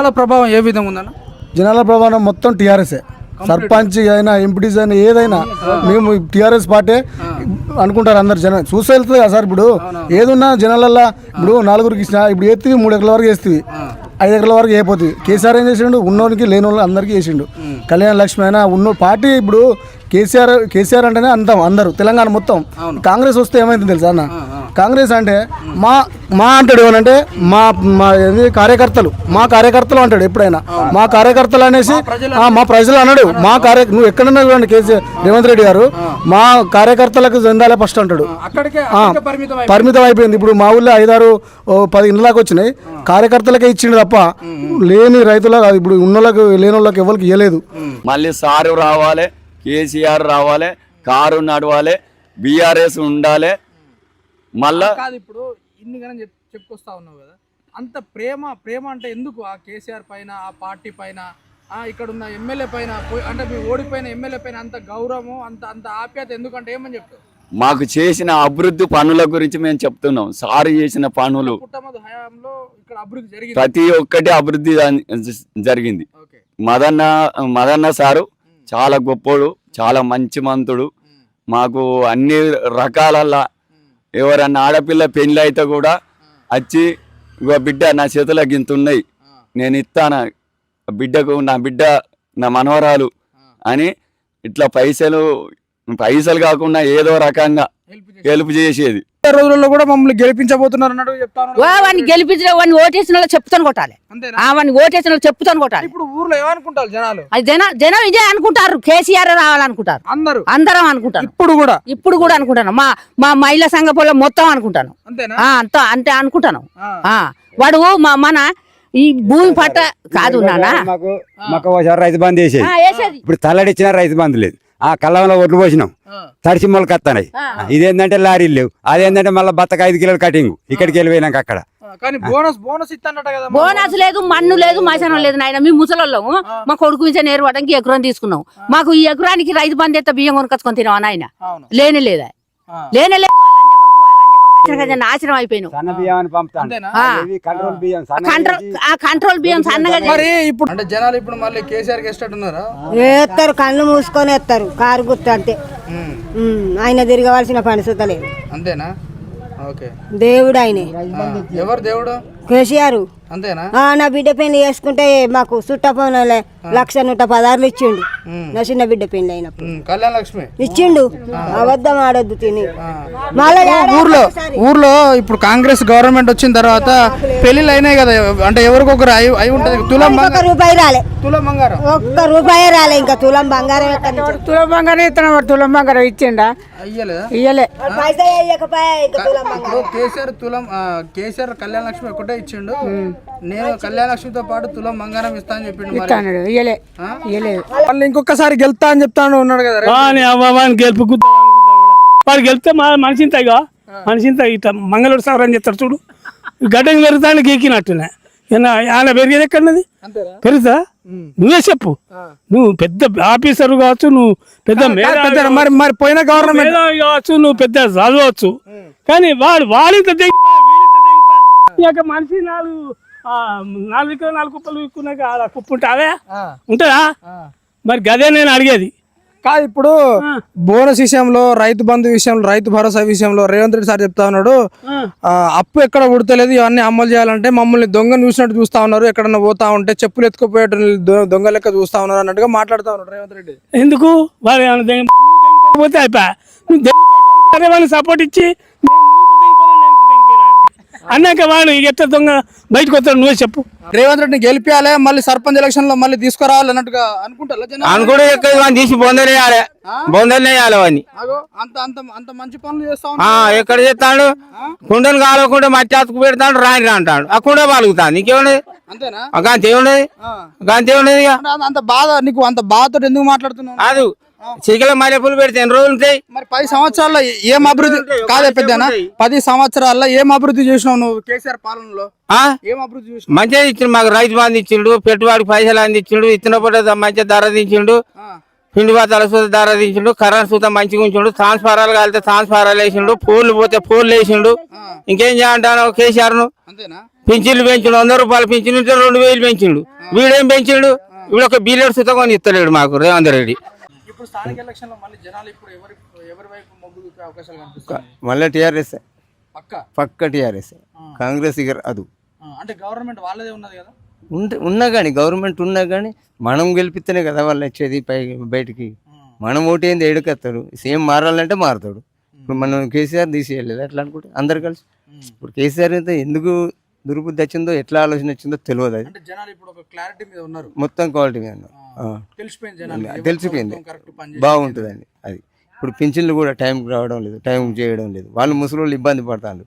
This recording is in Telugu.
జనాల ప్రభావం ఏ విధంగా ఉందన్న? జనాల ప్రభావం మొత్తం టీఆర్ఎస్ఏ. సర్పంచ్ అయినా ఎంపీటీస్ అయినా ఏదైనా మేము టీఆర్ఎస్ పార్టీ అనుకుంటారు అందరు జనం చూసి వెళ్తుంది కదా సార్ ఇప్పుడు. ఏదున్నా జనాలల్లో ఇప్పుడు నలుగురికి ఇచ్చిన ఇప్పుడు ఎత్తివి మూడు ఎకరాల వరకు వేస్తుంది ఐదు ఎకరాల వరకు అయిపోతుంది కేసీఆర్ ఏం చేసిండు? ఉన్నోనికి లేని వాళ్ళు అందరికీ చేసిండు. కళ్యాణ లక్ష్మి అయినా ఉన్న పార్టీ ఇప్పుడు కేసీఆర్ కేసీఆర్ అంటేనే అంతాం అందరూ తెలంగాణ మొత్తం. కాంగ్రెస్ వస్తే ఏమైంది తెలుసా అన్న? కాంగ్రెస్ అంటే మా మా అంటాడు ఏమనంటే మా మా ఏంది కార్యకర్తలు. మా కార్యకర్తలు అంటాడు ఎప్పుడైనా. మా కార్యకర్తలు అనేసి ఆ, మా ప్రజలు అన్నాడు. మా కార్య నువ్వు ఎక్కడన్నా చూడండి కేసీఆర్ రేవంత్ రెడ్డి గారు. మా కార్యకర్తలకు చెందాలే ఫస్ట్ అంటాడు. పరిమితం అయిపోయింది. ఇప్పుడు మా ఊళ్ళో ఐదారు పది ఇళ్ళకి వచ్చినాయి. కార్యకర్తలకే ఇచ్చిండు తప్ప లేని రైతులకు అది ఇప్పుడు ఉన్నోళ్ళకి లేని వాళ్ళకి ఎవరికి ఇవ్వలేదు మళ్ళీ సారు రావాలి కేసీఆర్ రావాలి కారు నడవాలి బీఆర్ఎస్ ఉండాలి మళ్ళా కాదు ఇప్పుడు ఇన్ని చెప్ చెప్పుకొస్తా ఉన్నావు కదా. అంత ప్రేమ ప్రేమ అంటే ఎందుకు ఆ కేసీఆర్ పైన ఆ పార్టీ పైన ఇక్కడ ఉన్న ఎమ్మెల్యే పైన అంటే మీ ఓడిపోయిన ఎమ్మెల్యే పైన అంత గౌరవం అంత అంత ఆప్యాయత ఎందుకంటే ఏమని చెప్తావు మాకు చేసిన అభివృద్ధి పనుల గురించి మేము చెప్తున్నాం. సారు చేసిన పనులు. పుట్టమదు హయాంలో ఇక్కడ అభివృద్ధి జరిగింది. ప్రతి ఒక్కటి అభివృద్ధి జరిగింది. మదన్న మదన్న సారు చాలా గొప్పోడు చాలా మంచి మంతుడు. మాకు అన్ని రకాలల్లా ఎవరన్నా ఆడపిల్ల పెళ్ళి అయితే కూడా వచ్చి ఇగో బిడ్డ నా చేతిలో గింత ఉన్నాయి నేను ఇస్తాను. బిడ్డకు నా బిడ్డ నా మనవరాలు అని ఇట్లా పైసలు పైసలు కాకుండా ఏదో రకంగా హెల్ప్ చేసేది. రోజుల్లో కూడా మమ్మల్ని గెలిపించబోతున్నారు అన్నట్టు చెప్తాను. వాడిని గెలిపించిన వాడిని ఓటేసిన వాళ్ళు చెప్తాను కొట్టాలి. అంతేనా? ఆ వాడిని ఓటేసిన వాళ్ళు చెప్తాను కొట్టాలి. ఇప్పుడు ఊర్లో ఏమనుకుంటారు జనాలు? అది జన జనం ఇదే అనుకుంటారు. కేసీఆర్ రావాలనుకుంటారు. అందరూ. అందరం అనుకుంటాను. ఇప్పుడు కూడా? ఇప్పుడు కూడా అనుకుంటాను. మా మా మహిళా సంఘ పొలం మొత్తం అనుకుంటాను. అంతేనా? ఆ, అంత అంతే అనుకుంటాను. వాడు మా మన ఈ భూమి పట్ట కాదు నానా మాకు మాకు ఒకసారి రైతు బంద్ వేసేది. ఇప్పుడు తల్లడిచ్చిన రైతు బంద్ లేదు. ఆ కళ్ళంలో ఒడ్లు పోసినాం. తడిసి మొలక వస్తున్నాయి ఇదేంటంటే లారీలు లేవు. అదేంటంటే మళ్ళీ బత్తక ఐదు కిలోలు కటింగ్. ఇక్కడికి వెళ్ళిపోయినాక అక్కడ. బోనస్ బోనస్ ఇస్తానట కదా మరి. బోనస్ లేదు మన్ను లేదు మసనం లేదు నాయన. మీ ముసలోళ్ళము మా కొడుకు నుంచి నేర్పడానికి ఎకరం తీసుకున్నాం. మాకు ఈ ఎకరానికి రైతు బంద్ ఎత్త బియ్యం కొనుకొచ్చుకొని తినవా నాయన? లేనే లేదా. లేనే లేదు వాళ్ళ అంజ కొడుకు, వాళ్ళ అంజ కొడుకు వచ్చిన కదా నాశనం అయిపోయినావు. సన్న పంపుతాను. కంట్రోల్ బియ్యం సన్న కంట్రోల్ చేసి ఆ కంట్రోల్ బియ్యం సన్నగా మరి ఇప్పుడు అంటే జనాలు ఇప్పుడు మళ్ళీ కేసీఆర్కి ఉన్నారా వేస్తారు కళ్ళు మూసుకొని వేస్తారు కారు గుర్తు అంతే ఆయన తిరగవలసిన పని సుతలేదు అంతేనా? ఓకే. దేవుడు ఆయనే. ఎవరు దేవుడు? కేసీఆర్. అంతేనా? ఆ, నా బిడ్డ పెళ్ళి చేసుకుంటే మాకు చుట్టపోనలే లక్ష నూట పదార్లు ఇచ్చిండు. నా చిన్న బిడ్డ పెళ్ళి అయినప్పుడు. కళ్యాణ లక్ష్మి? ఇచ్చిండు. అబద్ధం ఆడొద్దు తిని. ఊర్లో ఊర్లో ఇప్పుడు కాంగ్రెస్ గవర్నమెంట్ వచ్చిన తర్వాత పెళ్ళిళ్ళు అయినాయి కదా అంటే ఎవరికొకరు అయి అయి ఉంటది తులం రూపాయి రాలే. తులం బంగారం. ఒక్క రూపాయి రాలే ఇంకా తులం బంగారం? తులం బంగారం ఇస్తున్నాడు తులం బంగారం ఇచ్చిండా? ఇయ్యలే. వాడు పైసా వేయకపోయా ఇంకా తులం బంగారం. ఇప్పుడు కేసీఆర్ తులం కేసీఆర్ కళ్యాణ లక్ష్మి ఒకటే ఇచ్చిండు. నేను కళ్యాణ లక్ష్మితో పాటు తులం బంగారం ఇస్తా అని చెప్పిండు మరి. అన్నాడు ఇయ్యలే ఆ? ఇయ్యలేదు. మళ్ళీ ఇంకొకసారి గెలుతా అని చెప్తాను ఉన్నాడు కదా. వాని అవ్వని గెలుపు వాడు గెలిస్తే మా మనిషి ఇంత ఇక మనిషి ఇంత ఇట్లా మంగళూరు సవరం చెప్తాడు చూడు. గడ్డకి పెరుగుతాను గీకినట్టునే. ఈయన ఆయన పెరిగేది ఎక్కడన్నది? పెరుగుతా? నువ్వే చెప్పు. నువ్వు పెద్ద ఆఫీసర్ కావచ్చు నువ్వు పెద్ద మేధావి పెద్ద మరి మరి పోయిన గవర్నమెంట్ మేధావి కావచ్చు నువ్వు పెద్ద చదవచ్చు. కానీ వాడు వాడింత తెగిపా వీడింత తెగిపా. ఈ యొక్క మనిషి నాలుగు నాలుగు నాలుగు కుప్పలు విక్కున్నాక ఆడ కుప్ప ఉంటావే? ఉంటుందా? మరి గదే నేను అడిగేది. కాదు ఇప్పుడు బోనస్ విషయంలో రైతు బంధు విషయంలో రైతు భరోసా విషయంలో రేవంత్ రెడ్డి సార్ చెప్తా ఉన్నాడు. ఆ, అప్పు ఎక్కడ పుడతలేదు ఇవన్నీ అమలు చేయాలంటే మమ్మల్ని దొంగను చూసినట్టు చూస్తా ఉన్నారు. ఎక్కడన్నా పోతా ఉంటే చెప్పులు ఎత్తుకుపోయేట దొంగ లెక్క చూస్తా ఉన్నారు అన్నట్టుగా మాట్లాడుతా ఉన్నాడు రేవంత్ రెడ్డి. ఎందుకు? అయిపోయా? వాళ్ళని సపోర్ట్ ఇచ్చి నేను నువ్వు దెంగిపోరా, నేను దెంగిపోరా అంటే. అన్నాక వాడు ఇక ఎట్లా దొంగ బయటకు వస్తాడు నువ్వే చెప్పు. రేవంత్ రెడ్డిని గెలిపించాలి మళ్ళీ సర్పంచ్ ఎలక్షన్లో మళ్ళీ తీసుకురావాలి అన్నట్టుగా? అనుకుంటే ఎక్కడ వాడిని తీసి బొందలేయాలి బొందలేయాలి వాడిని. అగో అంత అంత అంత మంచి పనులు ఎక్కడ చేస్తాడు? కుండను కాలకుండా మట్టి అతుకు పెడతాడు రాని రా అంటాడు. ఆ కుండ పలుకుతాను నీకేమున్నది అంతేనా? గంత ఏమున్నది ఆ. గంత ఏమున్నది ఇక? అంటే అంత- అంత బాధ నీకు అంత బాధతో ఎందుకు మాట్లాడుతున్నావు? అది చికెల మల్లెపూలు పెడితే ఎన్ని రోజులు ఉంటాయి? మరి పది సంవత్సరాల్లో ఏం అభివృద్ధి? కాదే పెద్దనా? పది సంవత్సరాల్లో ఏం అభివృద్ధి చేసినావు నువ్వు కేసీఆర్ పాలనలో? ఏం అభివృద్ధి చేసినావు? మంచిగా ఇచ్చిండు మాకు రైతు బంధు ఇచ్చిండు పెట్టుబడికి పైసలు అందించిండు ఇచ్చిన పూట మంచిగా ధర దించిండు. పిండి బత్తాల సూత ధర దించిండు కరెంట్ సూత మంచిగా ఉంచిండు ట్రాన్స్ఫారాలు కాలితే ట్రాన్స్ఫారాలు వేసిండు ఫోన్లు పోతే ఫోన్లు వేసిండు. ఇంకేం చేయంటాను కేసీఆర్ను పింఛన్లు పెంచిండు వంద రూపాయలు పింఛన్ రెండు వేలు పెంచిండు. వీడేం పెంచిండు? వీడు ఒక బిలియన్ సుతకొని ఇస్తలేడు మాకు రేవంత్ రెడ్డి. ఇప్పుడు స్థానిక మళ్ళీ జనాలు ఇప్పుడు ఎవరి ఎవరి వైపు మొగ్గు చూపే అవకాశాలు కనిపిస్తాయి మళ్ళీ టీఆర్ఎస్ పక్క? పక్క టీఆర్ఎస్ కాంగ్రెస్ ఇగర్ అది అంటే గవర్నమెంట్ వాళ్ళదే ఉన్నది కదా? ఉంటే ఉన్నా కానీ గవర్నమెంట్ ఉన్నా కానీ మనం గెలిపిస్తేనే కదా వాళ్ళు వచ్చేది పై బయటికి. మనం ఓటేంది ఏడుకెత్తాడు. సేమ్ మారాలంటే మారుతాడు. ఇప్పుడు మనం కేసీఆర్ తీసేయలేదు? ఎట్లా అనుకుంటే అందరు కలిసి. ఇప్పుడు కేసీఆర్ అయితే ఎందుకు దుర్బుద్ధి వచ్చిందో ఎట్లా ఆలోచన వచ్చిందో తెలియదు అది. అంటే జనాలు ఇప్పుడు ఒక క్లారిటీ మీద ఉన్నారు. మొత్తం క్వాలిటీ మీద ఉన్నారు. తెలిసిపోయింది జనాలు తెలిసిపోయింది. కరెక్ట్ పని బాగుంటుందండి అది. ఇప్పుడు పింఛన్లు కూడా టైంకి రావడం లేదు టైం చేయడం లేదు. వాళ్ళు ముసలి ఇబ్బంది పడతారు.